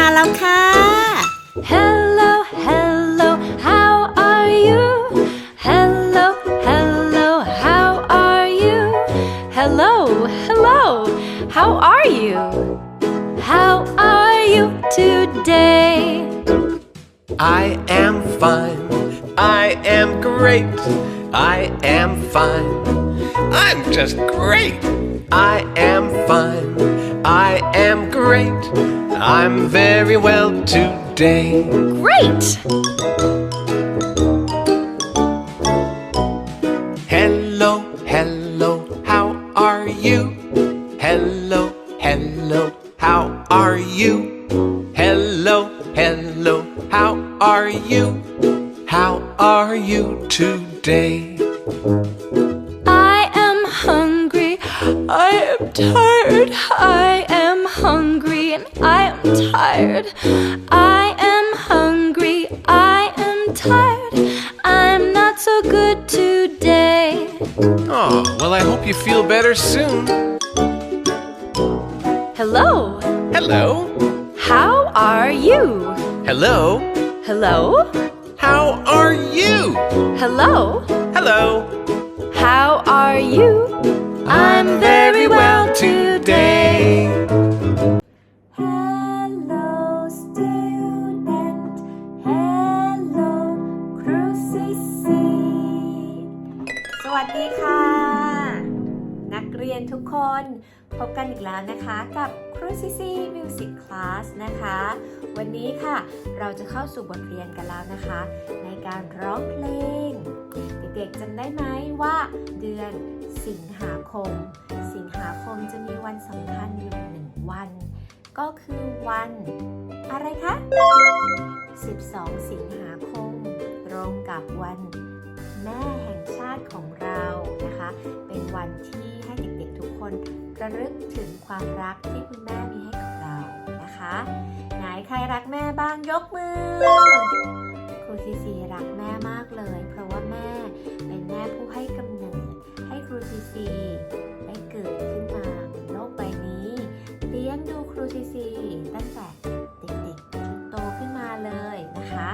ซีมาแล้วค่ะ Hello, hello, how are you? Hello, hello, how are you? Hello, hello, how are you? How are you today? I am fine. I am great. I am fine. I'm just great. I am fine. I am great. I'm very well today. Great! Better soon. Hello. Hello, How are you? hello, Hello? จะเข้าสู่บทเรียนกันแล้วนะคะ ในการร้องเพลง เด็กๆจำได้ไหมว่า เดือนสิงหาคม สิงหาคมจะมีวันสำคัญอยู่หนึ่งวัน ก็คือวันอะไรคะ 12 สิงหาคม ตรงกับวันแม่แห่งชาติของเรานะคะ เป็นวันที่ให้เด็กๆทุกคนระลึกถึงความรักที่คุณแม่มีให้กับเรานะคะ ใครรักแม่บ้างยกมือ ครูซีซีรักแม่มากเลย เพราะว่าแม่เป็นแม่ผู้ให้กำเนิดให้ครูซีซีได้เกิดขึ้นมาบนโลกใบนี้เลี้ยงดูครูซีซีตั้งแต่เด็กๆจนโตขึ้นมาเลยนะคะ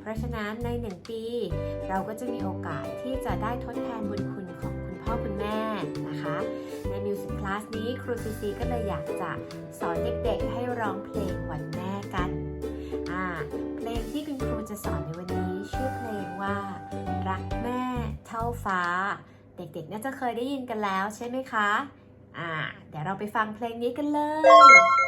เพราะฉะนั้นในหนึ่งปี เราก็จะมีโอกาสที่จะได้ทดแทนบุญคุณของคุณ พ่อคุณแม่นะคะ ในมิวสิกคลาสนี้ครูซีซีก็เลยอยากจะสอนเด็กๆ ให้ร้องเพลงวันแม่กันอ่าเพลงที่คุณครูจะสอนในวันนี้ ชื่อเพลงว่า รักแม่เท่าฟ้า เด็กๆ น่าจะเคยได้ยินกันแล้วใช่ไหมคะ อ่า เดี๋ยวเราไปฟังเพลงนี้กันเลย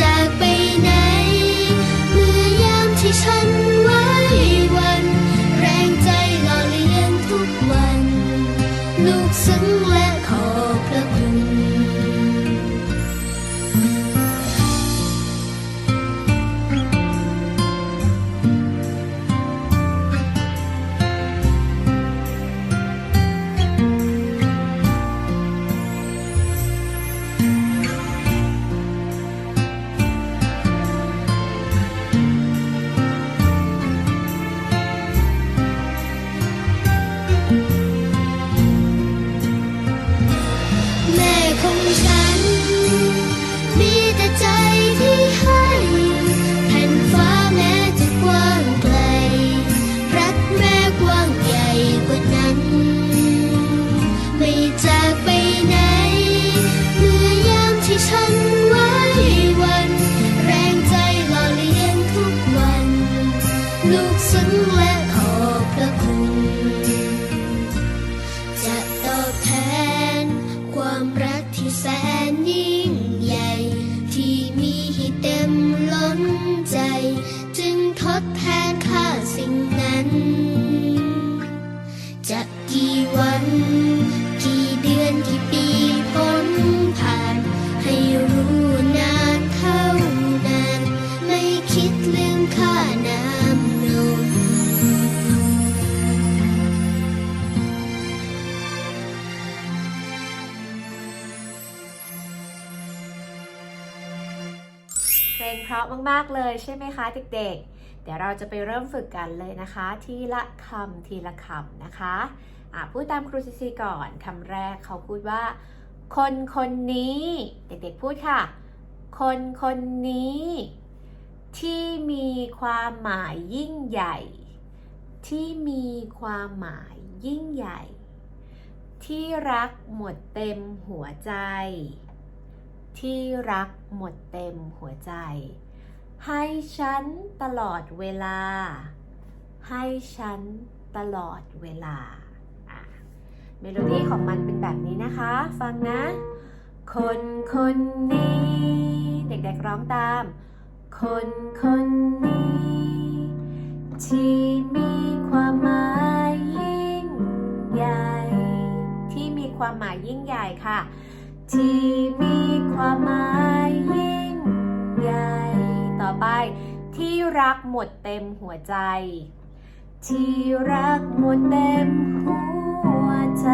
sang เพลงเพราะมาก ๆ เลยใช่ไหมคะเด็กๆ เดี๋ยวเราจะไปเริ่มฝึกกันเลยนะคะ ทีละคำทีละคำนะคะะพูดตามครูซีซีก่อนคำแรกเขาพูดว่า คนคนนี้ เด็กๆพูดค่ะ คนคนนี้ ที่มีความหมายยิ่งใหญ่ ที่มีความหมายยิ่งใหญ่ ที่รักหมดเต็มหัวใจ ที่รักหมดเต็มหัวใจ ให้ฉันตลอดเวลา ให้ฉันตลอดเวลา เมโลดี้ของมันเป็นแบบนี้นะคะ ฟังนะ คนคนนี้ เด็กๆร้องตาม คนคนนี้ ที่มีความหมายยิ่งใหญ่ ที่มีความหมายยิ่งใหญ่ค่ะ ที่มีความหมายยิ่งใหญ่ ต่อไป ที่รักหมดเต็มหัวใจ ที่รักหมดเต็มหัวใจ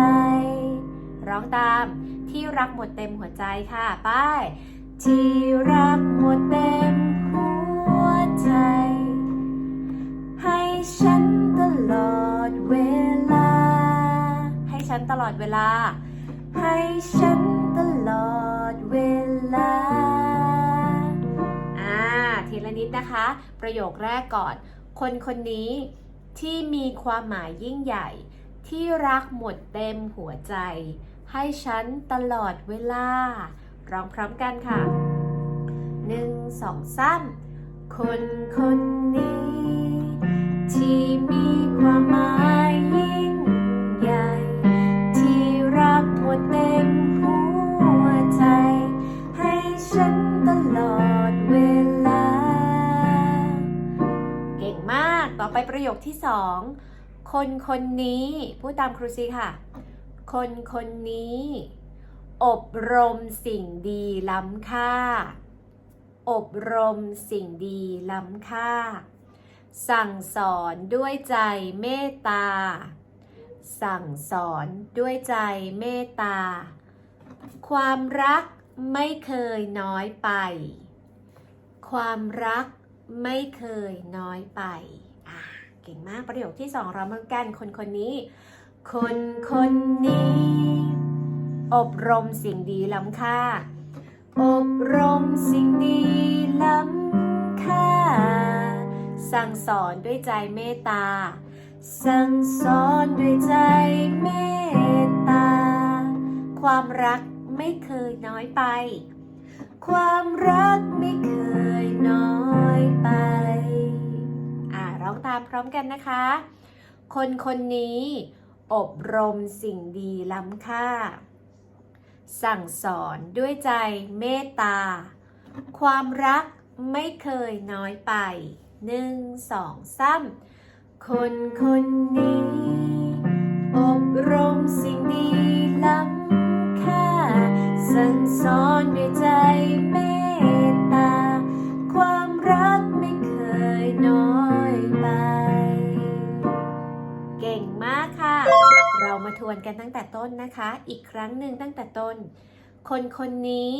ร้องตาม ที่รักหมดเต็มหัวใจค่ะไปที่รักหมดเต็มหัวใจ ให้ฉันตลอดเวลา ให้ฉันตลอดเวลา ให้ฉัน ลอดเวลา อ่า ทีละนิดนะคะ ประโยคแรกก่อน คนคนนี้ที่มีความหมายยิ่งใหญ่ ที่รักหมดเต็มหัวใจ ให้ฉันตลอดเวลา ร้องพร้อมกันค่ะหนึ่งสองสามคนคนนี้ ที่มี ต่อไปประโยคที่สองคนคนนี้พูดตามครูซีค่ะ คนคนนี้ อบรมสิ่งดีล้ำค่า อบรมสิ่งดีล้ำค่า สั่งสอนด้วยใจเมตตา สั่งสอนด้วยใจเมตตา ความรักไม่เคยน้อยไป ความรักไม่เคยน้อยไป เก่งมากประโยคที่สองเราเมือกันคนคนนี้ คนคนนี้ อบรมสิ่งดีล้ำค่า อบรมสิ่งดีล้ำค่า สั่งสอนด้วยใจเมตตา สั่งสอนด้วยใจเมตตา ความรักไม่เคยน้อยไป ความรักไม่เคยน้อยไป ตามพร้อมกันนะคะ คนคนนี้ อบรมสิ่งดีล้ำค่า สั่งสอนด้วยใจเมตตา ความรักไม่เคยน้อยไปหนึ่งสองสามคนคนนี้ อบรมสิ่งดีล้ำค่า สั่งสอนด้วยใจเมต มาทวนกันตั้งแต่ต้นนะคะ อีกครั้งหนึ่งตั้งแต่ต้น คนคนนี้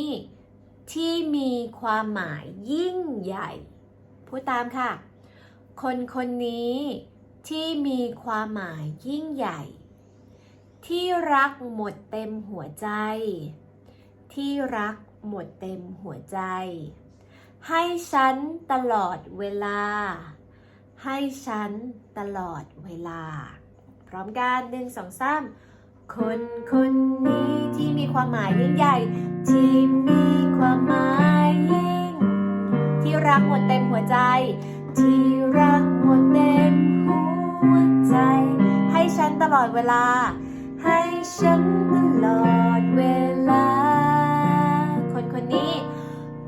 ที่มีความหมายยิ่งใหญ่ พูดตามค่ะ คนคนนี้ที่มีความหมายยิ่งใหญ่ ที่รักหมดเต็มหัวใจ ที่รักหมดเต็มหัวใจ ให้ฉันตลอดเวลา ให้ฉันตลอดเวลา พร้อมกันหนึ่งสองสามคนคนนี้ที่มีความหมายยิ่งใหญ่ ที่มีความหมายยิ่ง ที่รักหมดเต็มหัวใจ ที่รักหมดเต็มหัวใจ ให้ฉันตลอดเวลา ให้ฉันตลอดเวลา คนคนนี้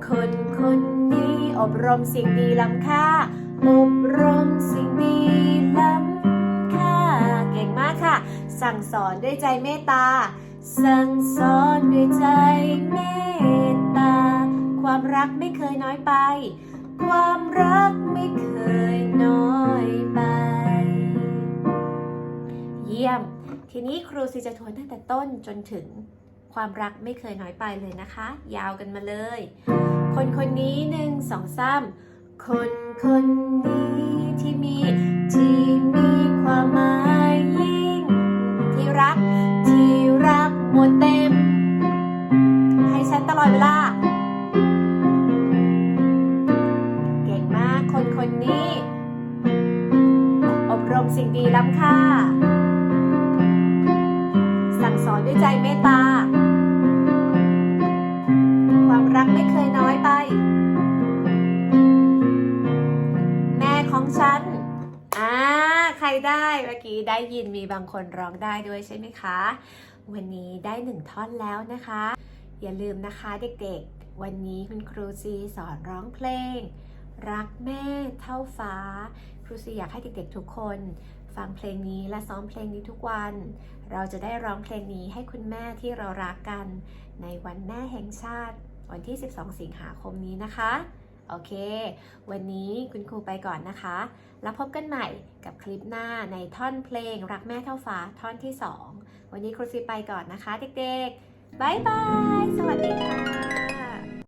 คนคนนี้อบรมสิ่งดีล้ำค่า อบรมสิ่ง สั่งสอนด้วยใจเมตตา สั่งสอนด้วยใจเมตตา ความรักไม่เคยน้อยไป ความรักไม่เคยน้อยไป เยี่ยม ทีนี้ครูซีจะทวนตั้งแต่ต้นจนถึงความรักไม่เคยน้อยไปเลยนะคะ ยาวกันมาเลย คนคนนี้หนึ่งสองสามคนคนนี้ที่มีที่มีความหมาย รัก ที่รักหมดเต็ม ให้ฉันตลอดเวลา เก่งมากคนคนนี้ อบรมสิ่งดีล้ำค่า สั่งสอนด้วยใจเมตตา ได้เมื่อกี้ได้ยินมีบางคนร้องได้ด้วยใช่ไหมคะ วันนี้ได้หนึ่งท่อนแล้วนะคะ อย่าลืมนะคะเด็กๆ วันนี้คุณครูซีสอนร้องเพลง รักแม่เท่าฟ้า ครูซีอยากให้เด็กๆทุกคนฟังเพลงนี้และซ้อมเพลงนี้ทุกวัน เราจะได้ร้องเพลงนี้ให้คุณแม่ที่เรารักกัน ในวันแม่แห่งชาติ วันที่ 12 สิงหาคมนี้นะคะ โอเค วันนี้คุณครูไปก่อนนะคะ แล้วพบกันใหม่กับคลิปหน้าในท่อนเพลงรักแม่เท่าฟ้าท่อนที่ 2 วันนี้ครูซีไปก่อนนะคะเด็กๆบายบาย สวัสดีค่ะ